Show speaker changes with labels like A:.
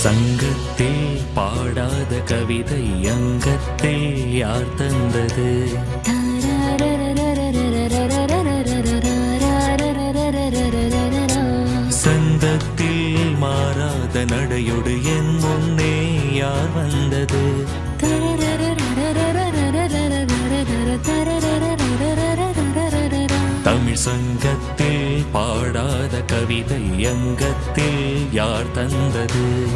A: சங்கத்தில் பாடாத கவிதை அங்கத்தில் யார் தந்தது? சந்தத்தில் மாறாத நடையொடு என் முன்னே யார் வந்தது? தமிழ் சங்கத்தில் பாடாத கவிதை அங்கத்தில் யார் தந்தது?